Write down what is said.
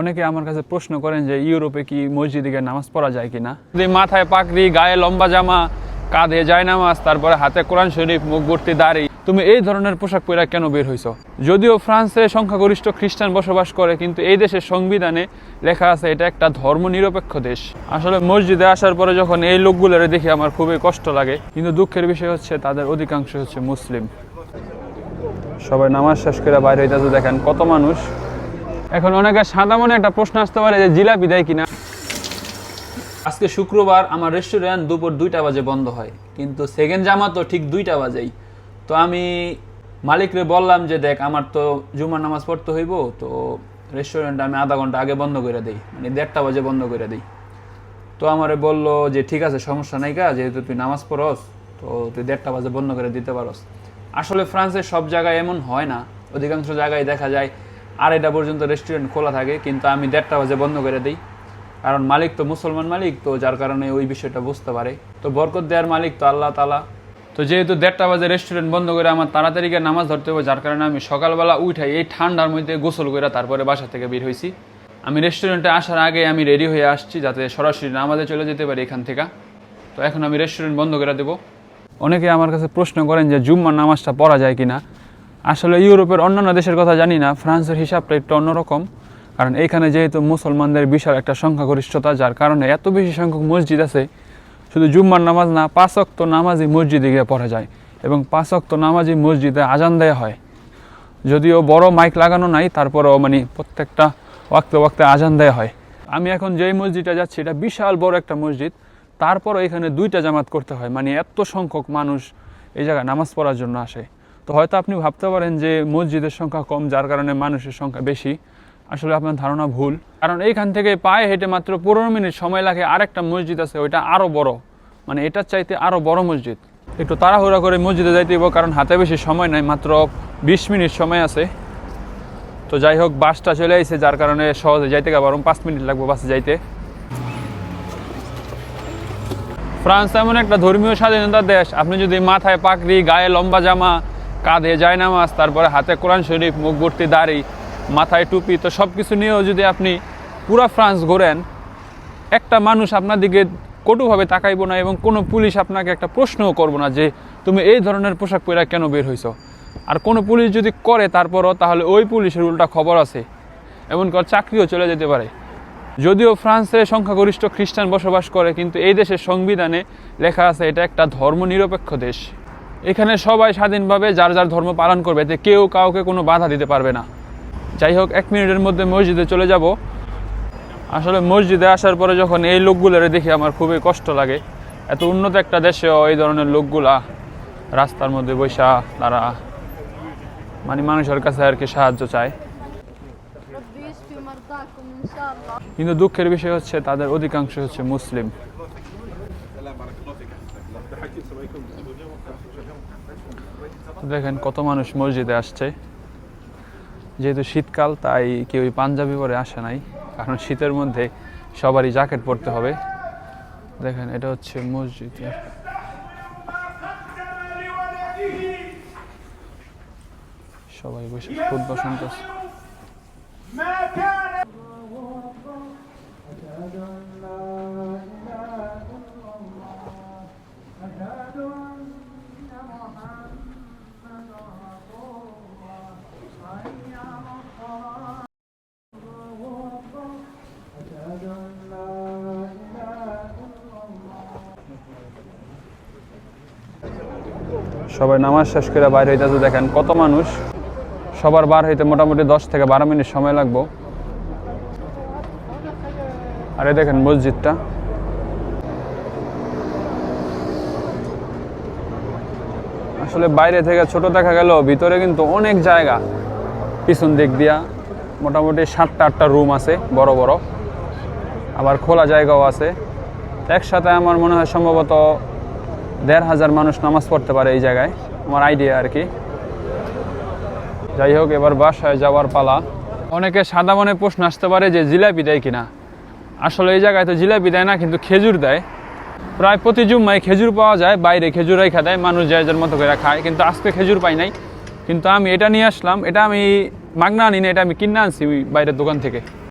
অনেকে আমার কাছে প্রশ্ন করেন যে ইউরোপে কি মসজিদে গিয়ে নামাজ পড়া যায় কিনা? যদি মাথায় পাগড়ি, গায়ে লম্বা জামা, কাঁধে যায় নামাজ তারপরে হাতে কোরআন শরীফ, মুখ ভর্তি দাড়ি, তুমি এই ধরনের পোশাক পরে কেন বের হইছো? যদিও ফ্রান্সে সংখ্যাগরিষ্ঠ খ্রিস্টান বসবাস করে, কিন্তু এই দেশের সংবিধানে লেখা আছে এটা একটা ধর্মনিরপেক্ষ দেশ। আসলে মসজিদে আসার পরে যখন এই লোকগুলোর দেখে আমার খুবই কষ্ট লাগে, কিন্তু দুঃখের বিষয় হচ্ছে তাদের অধিকাংশ হচ্ছে মুসলিম। সবাই নামাজ শেষ করে বাইরে দেখেন কত মানুষ এখন অনেকে সাদা মনে একটা প্রশ্ন আসতে পারে যে জিলাপি দেয় কিনা। আজকে শুক্রবার আমার রেস্টুরেন্ট দুপুর দুইটা বাজে বন্ধ হয়, কিন্তু সেকেন্ড জামা তো ঠিক দুইটা বাজেই। তো আমি মালিকরে বললাম যে, দেখ, আমার তো জুমার নামাজ পড়তে হইব, তো রেস্টুরেন্ট আমি আধা ঘণ্টা আগে বন্ধ করে দিই মানে দেড়টা বাজে বন্ধ করে দিই। তো আমারে বলল যে, ঠিক আছে, সমস্যা নাই কা, যেহেতু তুই নামাজ পড়স, তো তুই দেড়টা বাজে বন্ধ করে দিতে পারস। আসলে ফ্রান্সের সব জায়গায় এমন হয় না, অধিকাংশ জায়গায় দেখা যায় আড়াইটা পর্যন্ত রেস্টুরেন্ট খোলা থাকে, কিন্তু আমি দেড়টা বাজে বন্ধ করে দিই। কারণ মালিক তো মুসলমান মালিক, তো যার কারণে ওই বিষয়টা বুঝতে পারে। তো বরকত দেওয়ার মালিক তো আল্লাহ তালা তো যেহেতু দেড়টা বাজে রেস্টুরেন্ট বন্ধ করে আমার তাড়াতাড়ি গিয়ে নামাজ ধরতে হবে, যার কারণে আমি সকালবেলা উঠাই এই ঠান্ডার মধ্যে গোসল করে তারপরে বাসা থেকে বের হয়েছি। আমি রেস্টুরেন্টে আসার আগে আমি রেডি হয়ে আসছি, যাতে সরাসরি নামাজে চলে যেতে পারি এখান থেকে। তো এখন আমি রেস্টুরেন্ট বন্ধ করে দেবো। অনেকে আমার কাছে প্রশ্ন করেন যে, জুম্মার নামাজটা পড়া যায় কিনা? আসলে ইউরোপের অন্যান্য দেশের কথা জানি না, ফ্রান্সের হিসাবটা একটু অন্যরকম। কারণ এইখানে যেহেতু মুসলমানদের বিশাল একটা সংখ্যাগরিষ্ঠতা, যার কারণে এত বেশি সংখ্যক মসজিদ আছে, শুধু জুম্মার নামাজ না, পাঁচ অক্ত নামাজই মসজিদে গিয়ে পড়া যায় এবং পাঁচ অক্ত নামাজই মসজিদে আজান দেয়া হয়। যদিও বড় মাইক লাগানো নাই, তারপরেও মানে প্রত্যেকটা ওয়াক্তে ওয়াক্তে আজান দেয়া হয়। আমি এখন যেই মসজিদটা যাচ্ছি, এটা বিশাল বড় একটা মসজিদ। তারপরও এখানে দুইটা জামাত করতে হয় মানে এত সংখ্যক মানুষ এই জায়গায় নামাজ পড়ার জন্য আসে। তো হয়তো আপনি ভাবতে পারেন যে মসজিদের সংখ্যা কম, যার কারণে মানুষের সংখ্যা বেশি। আসলে আপনার ধারণা ভুল। কারণ এইখান থেকে পায়ে হেঁটে মাত্র পনেরো মিনিট সময় লাগে আরেকটা মসজিদ আছে, ওইটা আরও বড়। মানে এটার চাইতে আরও বড় মসজিদ। একটু তাড়াহুড়া করে মসজিদে যাইতে হইব, কারণ হাতে বেশি সময় নাই, মাত্র বিশ মিনিট সময় আছে। তো যাই হোক, বাসটা চলে আসছে যার কারণে সহজে যাইতে বরং পাঁচ মিনিট লাগবে বাসে যাইতে। ফ্রান্স এমন একটা ধর্মীয় স্বাধীনতার দেশ, আপনি যদি মাথায় পাকড়ি গায়ে লম্বা জামা কাঁধে যায় নামাজ, তারপরে হাতে কোরআন শরীফ, মুখ ভর্তি দাড়ি, মাথায় টুপি, তো সব কিছু নিয়েও যদি আপনি পুরা ফ্রান্স ঘোরেন, একটা মানুষ আপনার দিকে কটুভাবে তাকাইবো না এবং কোনো পুলিশ আপনাকে একটা প্রশ্নও করব না যে, তুমি এই ধরনের পোশাক পরে কেন বের হইছো? আর কোনো পুলিশ যদি করে তারপরও, তাহলে ওই পুলিশের উল্টা খবর আছে। এমন কর চাকরিও চলে যেতে পারে। যদিও ফ্রান্সে সংখ্যাগরিষ্ঠ খ্রিস্টান বসবাস করে, কিন্তু এই দেশের সংবিধানে লেখা আছে, এটা একটা ধর্মনিরপেক্ষ দেশ। এখানে সবাই স্বাধীনভাবে যার যার ধর্ম পালন করবে, এতে কেউ কাউকে কোনো বাধা দিতে পারবে না। যাই হোক, এক মিনিটের মধ্যে মসজিদে চলে যাব। আসলে মসজিদে আসার পরে যখন এই লোকগুলোরে দেখি আমার খুবই কষ্ট লাগে। এত উন্নত একটা দেশেও এই ধরনের লোকগুলা রাস্তার মধ্যে বৈশা তারা মানে মানুষের কাছে আর কি সাহায্য চায়। কিন্তু দুঃখের বিষয় হচ্ছে, তাদের অধিকাংশ হচ্ছে মুসলিম। দেখেন কত মানুষ মসজিদে আসছে। যেহেতু শীতকাল, তাই কেউ পাঞ্জাবি পরে আসে নাই, কারণ শীতের মধ্যে সবারই জ্যাকেট পরতে হবে। দেখেন, এটা হচ্ছে মসজিদ। সবাই বসে, খুদ্ শুনতেছে সবাই নামাজ শেষ করে বাইরে হইতেছে, দেখেন কত মানুষ। সবার বার হইতে মোটামুটি দশ থেকে বারো মিনিট সময় লাগবো। আর দেখেন মসজিদটা। আসলে বাইরে থেকে ছোট দেখা গেল, ভিতরে কিন্তু অনেক জায়গা। পিছন দিক দিয়া মোটামুটি সাতটা আটটা রুম আছে, বড় বড়। আবার খোলা জায়গাও আছে। একসাথে আমার মনে হয় সম্ভবত দেড় হাজার মানুষ নামাজ পড়তে পারে এই জায়গায়, আমার আইডিয়া আর কি। যাই হোক, এবার বাসায় যাওয়ার পালা। অনেকে সাদা মনে প্রশ্ন আসতে পারে যে জিলাপি দেয় কিনা। আসলে এই জায়গায় তো জিলাপি দেয় না, কিন্তু খেজুর দেয়। প্রায় প্রতি জুম্মায় খেজুর পাওয়া যায়, বাইরে খেজুর রেখা দেয়, মানুষ যার যার মতো করে খায়, কিন্তু আজকে খেজুর পাই নাই। কিন্তু আমি এটা নিয়ে আসলাম, এটা আমি মাগনা আনি না এটা আমি কিনে আনছি বাইরের দোকান থেকে।